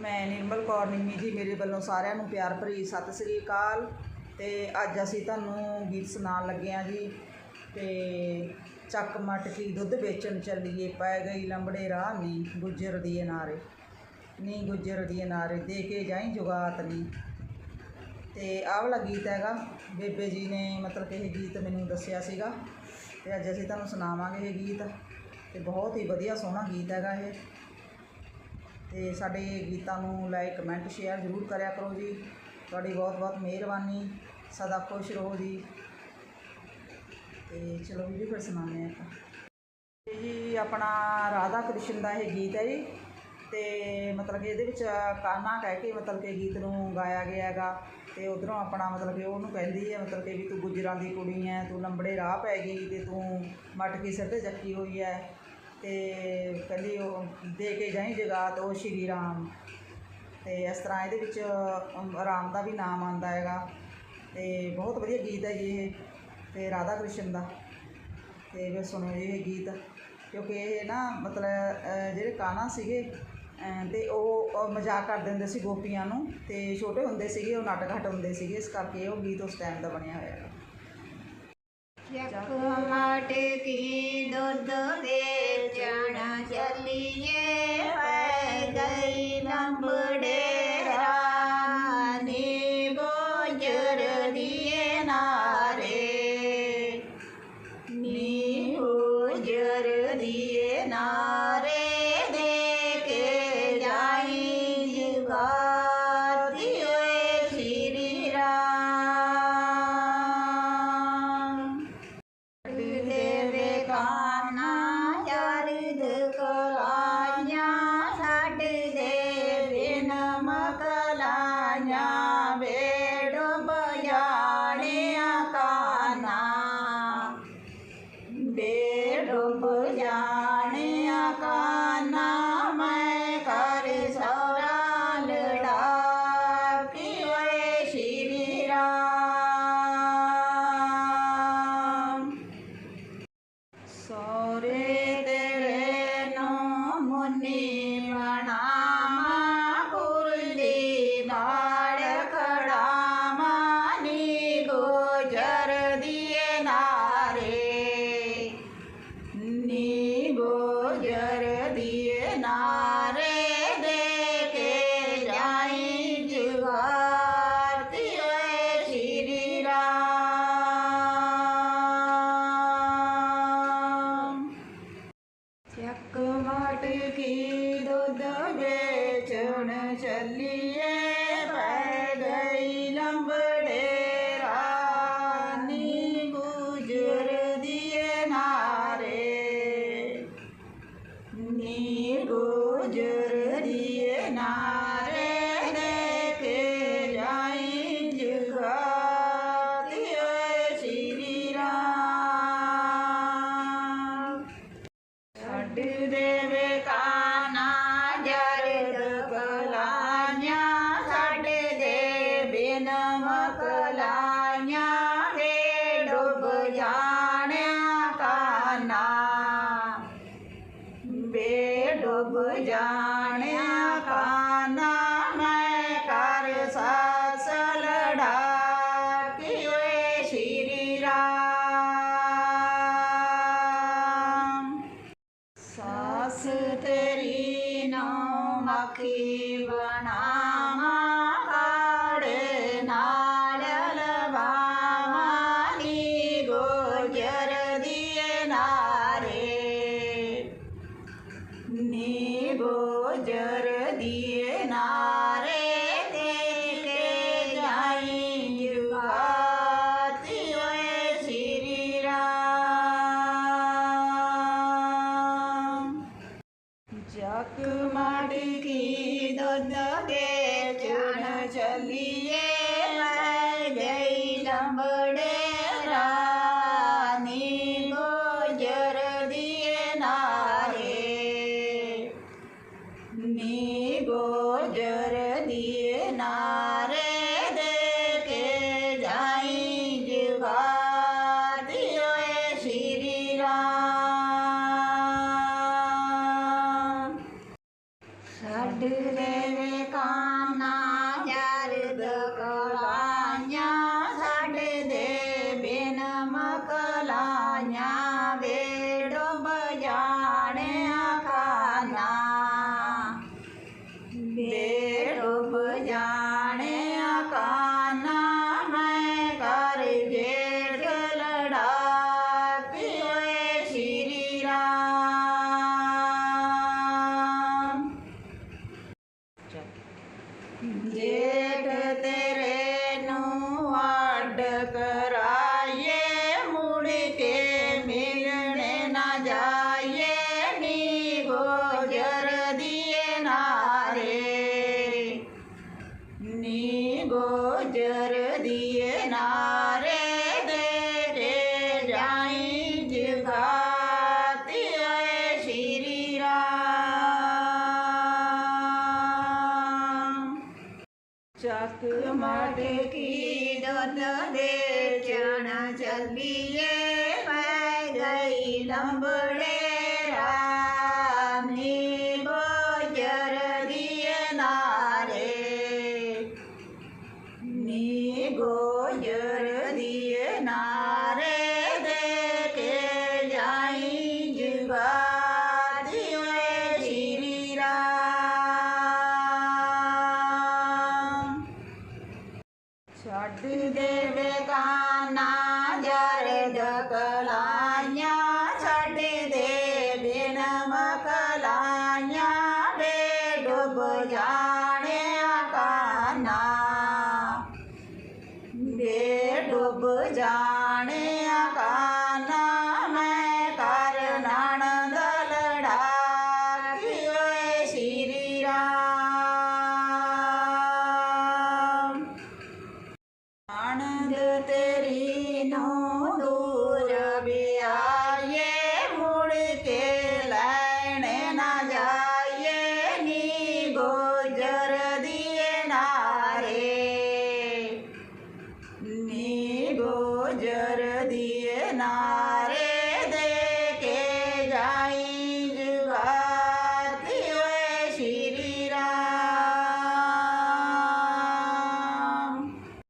ਮੈਂ ਨਿਰਮਲ ਕੌਰ ਨਿੰਮੀ ਜੀ, ਮੇਰੇ ਵੱਲੋਂ ਸਾਰਿਆਂ ਨੂੰ ਪਿਆਰ ਭਰੀ ਸਤਿ ਸ੍ਰੀ ਅਕਾਲ। ਤੇ ਅੱਜ ਅਸੀਂ ਤੁਹਾਨੂੰ ਗੀਤ ਸੁਣਾਉਣ ਲੱਗੇ ਹਾਂ ਜੀ। ਤੇ ਚੱਕ ਮਟਕੀ ਦੁੱਧ ਵੇਚਣ ਚੱਲੀਏ, ਪੈ ਗਈ ਲੰਬੜੇ ਰਾਹ ਨੀ ਗੁੱਜਰ ਦੀ ਨਾਰੇ ਨੀ ਗੁੱਜਰ ਦੀ ਨਾਰੇ ਦੇ ਕੇ ਜਾਈ ਜੁਗਾਤ ਨੀ। ਤੇ ਆਹ ਵਾਲਾ ਗੀਤ ਹੈਗਾ, ਬੇਬੇ ਜੀ ਨੇ ਮਤਲਬ ਕਿ ਇਹ ਗੀਤ ਮੈਨੂੰ ਦੱਸਿਆ ਸੀਗਾ। ਤੇ ਅੱਜ ਅਸੀਂ ਤੁਹਾਨੂੰ ਸੁਣਾਵਾਂਗੇ ਇਹ ਗੀਤ। ਤੇ ਬਹੁਤ ਹੀ ਵਧੀਆ ਸੋਹਣਾ ਗੀਤ ਹੈਗਾ ਇਹ। ਤੇ ਸਾਡੇ ਗੀਤਾਂ ਨੂੰ ਲਾਈਕ ਕਮੈਂਟ ਸ਼ੇਅਰ ਜ਼ਰੂਰ ਕਰਿਆ ਕਰੋ ਜੀ। ਤੁਹਾਡੀ ਬਹੁਤ ਬਹੁਤ ਮਿਹਰਬਾਨੀ। ਸਦਾ ਖੁਸ਼ ਰਹੋ ਜੀ। ਤੇ ਚਲੋ ਵੀ ਫਿਰ ਸੁਣਾਉਂਦੇ ਹਾਂ ਆਪਾਂ। ਇਹ ਜੀ ਆਪਣਾ ਰਾਧਾ ਕ੍ਰਿਸ਼ਨ ਦਾ ਇਹ ਗੀਤ ਹੈ ਜੀ। ਤੇ ਮਤਲਬ ਕਿ ਇਹਦੇ ਵਿੱਚ ਕਾਨਾ ਕਹਿ ਕੇ ਮਤਲਬ ਕਿ ਗੀਤ ਨੂੰ ਗਾਇਆ ਗਿਆ ਹੈਗਾ। ਤੇ ਉਧਰੋਂ ਆਪਣਾ ਮਤਲਬ ਕਿ ਉਹਨੂੰ ਕਹਿੰਦੀ ਹੈ ਮਤਲਬ ਕਿ ਵੀ ਤੂੰ ਗੁੱਜਰਾਂ ਦੀ ਕੁੜੀ ਹੈ ਤੂੰ ਲੰਬੜੇ ਰਾਹ ਪੈ ਗਈ ਤੇ ਤੂੰ ਮਟਕੀ ਸਿਰ ਤੇ ਚੱਕੀ ਹੋਈ ਹੈ ਤੇ ਕਹਿੰਦੀ ਉਹ ਦੇ ਕੇ ਜਾਈ ਜਗਾਤ ਉਹ ਸ਼੍ਰੀ ਰਾਮ। ਤੇ ਇਸ ਤਰ੍ਹਾਂ ਇਹਦੇ ਵਿੱਚ ਰਾਮ ਦਾ ਵੀ ਨਾਮ ਆਉਂਦਾ ਹੈਗਾ। ਤੇ ਬਹੁਤ ਵਧੀਆ ਗੀਤ ਹੈ ਜੀ ਇਹ ਤੇ ਰਾਧਾ ਕ੍ਰਿਸ਼ਨ ਦਾ। ਤੇ ਮੈਂ ਸੁਣੋ ਜੀ ਇਹ ਗੀਤ ਕਿਉਂਕਿ ਇਹ ਨਾ ਮਤਲਬ ਜਿਹੜੇ ਕਾਨਾ ਸੀਗੇ ਅਹ, ਤੇ ਉਹ ਮਜ਼ਾਕ ਕਰਦੇ ਹੁੰਦੇ ਸੀ ਗੋਪੀਆਂ ਨੂੰ ਤੇ ਛੋਟੇ ਹੁੰਦੇ ਸੀਗੇ ਉਹ ਨਾਟਕ ਹਟਾਉਂਦੇ ਸੀਗੇ ਇਸ ਕਰਕੇ ਉਹ ਗੀਤ ਉਸ ਟਾਈਮ ਦਾ ਬਣਿਆ ਹੋਇਆ ਹੈ ਚੱਕ ਮਟਕੀ ਦੁੱਧ ਮਟਕੀ ਦੁੱਧ ਬੰਦ ਦੇ ਚੁਣ ਗਈ ਲੰਬੜੇ ਰਾਨੀ ਗੋਜਰ ਦੀਏ ਨਾਰੇ ਨੀ ਗੋਜਰ ਦੀਏ ਨਾਰੇ do that. Jai ਲੰਬੜੇ ਰਾਮੀ ਬੋਜਰ ਦੀਏ ਨਾਰੇ ਨੀ ਗੋਜਰ ਦੀਏ ਨਾਰੇ ਦੇ ਕੇ ਜਾਈ ਜਗਾਦੀ ਵੇ ਜੀਰੀ ਰਾਮ ਛੱਡ ਦੇਵੇ ਕਾਨਾ ਜਰ ਜਗਲਾ ਮਾਣਿਆ ਕਾਨਾ ਮੈਂ ਕਰ ਨਾਨਦ ਲੜਾਕੀਏ ਸ਼੍ਰੀ ਰਾਮ। ਆਨੰਦ ਤੇਰੀ ਨੋ ਦੂਰ ਬਿਆਏ ਮੁੜ ਕੇ ਲੈਣੇ ਨਾ ਜਾਏ ਨੀ ਗੋਜਰ ਦੀਏ ਨਾਰੇ। ਨੀ ਗੁੰਜਰ ਦੀਏ ਨਾ।